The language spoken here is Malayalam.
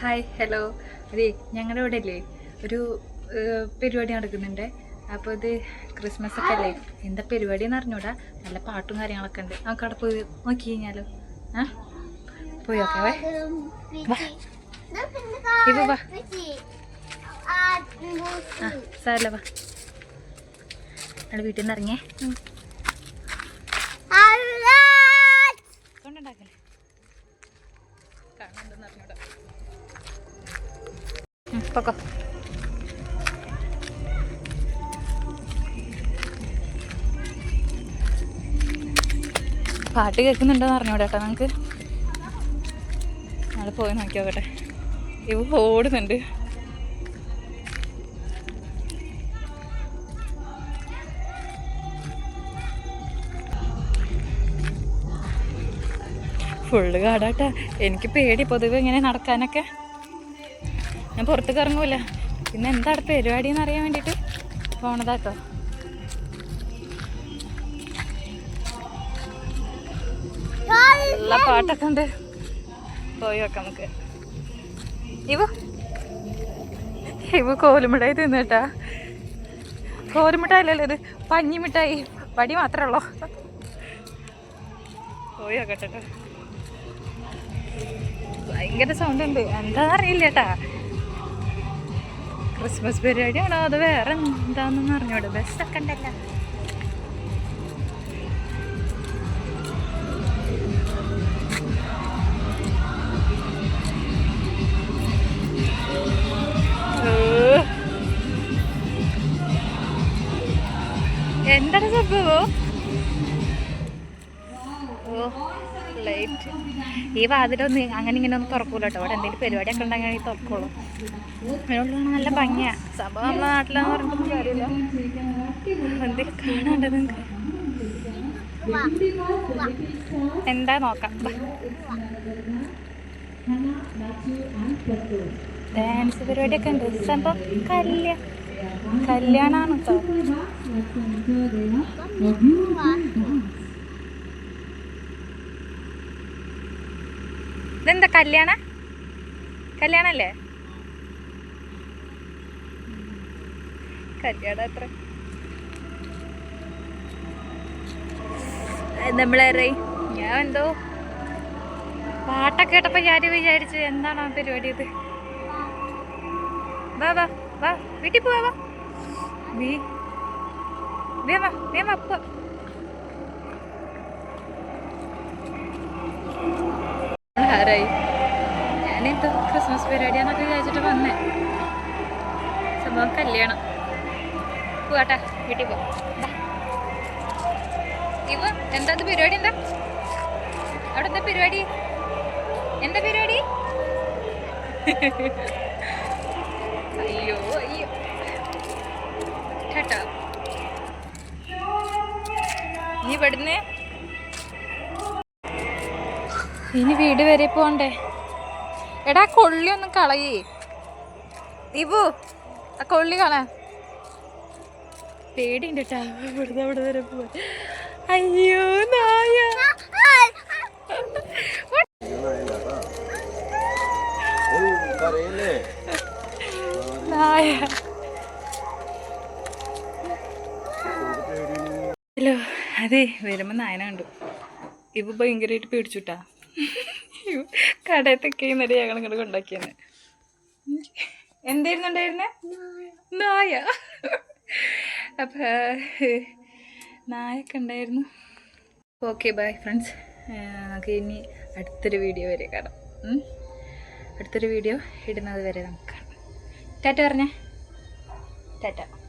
ഹായ് ഹലോ അതെ ഞങ്ങളുടെ ഇവിടെ അല്ലേ ഒരു പരിപാടി നടക്കുന്നുണ്ട്. അപ്പോൾ ഇത് ക്രിസ്മസ് ഒക്കെ അല്ലേ? എന്താ പരിപാടി എന്ന് അറിഞ്ഞൂടാ. നല്ല പാട്ടും കാര്യങ്ങളൊക്കെ ഉണ്ട്. നമുക്ക് അവിടെ പോയി നോക്കി കഴിഞ്ഞാലോ? ആ? പോയി നോക്കാവേ വാ. ഇവ വാ. ആ സാരല്ല വാ. അവിടെ വീട്ടിൽ നിന്ന് ഇറങ്ങിയേ. പാട്ട് കേൾക്കുന്നുണ്ടോ എന്ന് കേട്ടോ നമുക്ക് നമ്മൾ പോയി നോക്കി നോക്കട്ടെ. ഇവ ഓടുന്നുണ്ട്. ഫുള്ള് കാടാട്ടാ. എനിക്ക് പേടി പൊതുവെ ഇങ്ങനെ നടക്കാനൊക്കെ. ഞാൻ പുറത്തേക്ക് ഇറങ്ങൂല. പിന്നെ എന്താ അവിടെ പരിപാടി എന്ന് അറിയാൻ വേണ്ടിയിട്ട് പോണതാട്ടോ. നല്ല പാട്ടൊക്കെ ഉണ്ട്. പോയി വെക്കാം നമുക്ക്. ഇവ? ഇവ കോലുമിഠായി തിന്നിട്ടാ. കോലുമിഠായി അല്ലല്ലോ ഇത്? പഞ്ഞിമിഠായി. വടി മാത്രമേ ഉള്ളൂ? പോയി നോക്കട്ടെ ഭയങ്കര സൗണ്ട് ഉണ്ട്. എന്താ അറിയില്ല കേട്ടാ. ക്രിസ്മസ് പരിപാടിയാണോ? അത് വേറെ എന്താണെന്ന് അറിഞ്ഞോട്. ബസ്സൊക്കെ ഉണ്ടല്ലോ. എന്താണ് സംഭവം? ഓ ലൈറ്റ് ഈ വാതിലൊന്ന് അങ്ങനെ ഇങ്ങനെ ഒന്നും തുറക്കൂല കേട്ടോ അവിടെ എന്തെങ്കിലും പരിപാടിയൊക്കെ ഉണ്ടെങ്കിൽ തുറക്കുള്ളൂ. അതിനുള്ള നല്ല ഭംഗിയാ. സംഭവം നമ്മുടെ നാട്ടിലാന്ന് പറഞ്ഞിട്ടൊന്നും കാര്യമില്ല. എന്തെങ്കിലും കാണാണ്ട് എന്താ നോക്കാം. ഡാൻസ് പരിപാടിയൊക്കെ ഉണ്ട്. സംഭവം കല്യാ. കല്യാണമാണ് കേട്ടോ ഇതെന്താ കല്യാണ? കല്യാണല്ലേ? കല്യാണം അത്ര നമ്മളെ ഞാൻ എന്തോ പാട്ടൊക്കെ കേട്ടപ്പോ ഞാൻ വിചാരിച്ചു എന്താണ് പരിപാടി ഇത്? വാ വാ വാ വീട്ടിൽ പോവാ വീ വേം വാ വേം വാ പോ. ആരായി? ഞാനെന്തോ ക്രിസ്മസ് പരിപാടിയാന്നൊക്കെ വിചാരിച്ചിട്ട് വന്നേ. സംഭവം കല്യാണം. പോവാട്ടെ വീട്ടിൽ പോ. ഇവ എന്താ പരിപാടി എന്താ? അവിടെ പരിപാടി? എന്താ പരിപാടി അയ്യോ അയ്യോ കേട്ടോ. നീ ഇവിടുന്ന്? ഇനി വീട് വരെ പോണ്ടേ? എടാ കൊള്ളി ഒന്ന് കളയേ. ഇവു ആ കൊള്ളി കളാ. പേടിയുണ്ട് കേട്ടോ ഇവിടുന്ന് അവിടെ വരെ പോവാൻ. അയ്യോ നായ. നായ. ഹലോ അതെ വരുമ്പോൾ നായന കണ്ടു. ഇവ ഭയങ്കരമായിട്ട് പേടിച്ചുട്ടാ. കടയത്തൊക്കെ ഇന്നലെ ഞങ്ങൾ ഇങ്ങോട്ട് കൊണ്ടാക്കിയെന്ന് എന്തായിരുന്നു ഉണ്ടായിരുന്നെ? നായ. അപ്പൊ നായൊക്കെ ഉണ്ടായിരുന്നു. ഓക്കെ ബൈ ഫ്രണ്ട്സ് നമുക്ക് ഇനി അടുത്തൊരു വീഡിയോ വരെ കാണാം. അടുത്തൊരു വീഡിയോ ഇടുന്നത് വരെ നമുക്ക് കാണാം. ടാറ്റ പറഞ്ഞേ. ടാറ്റ.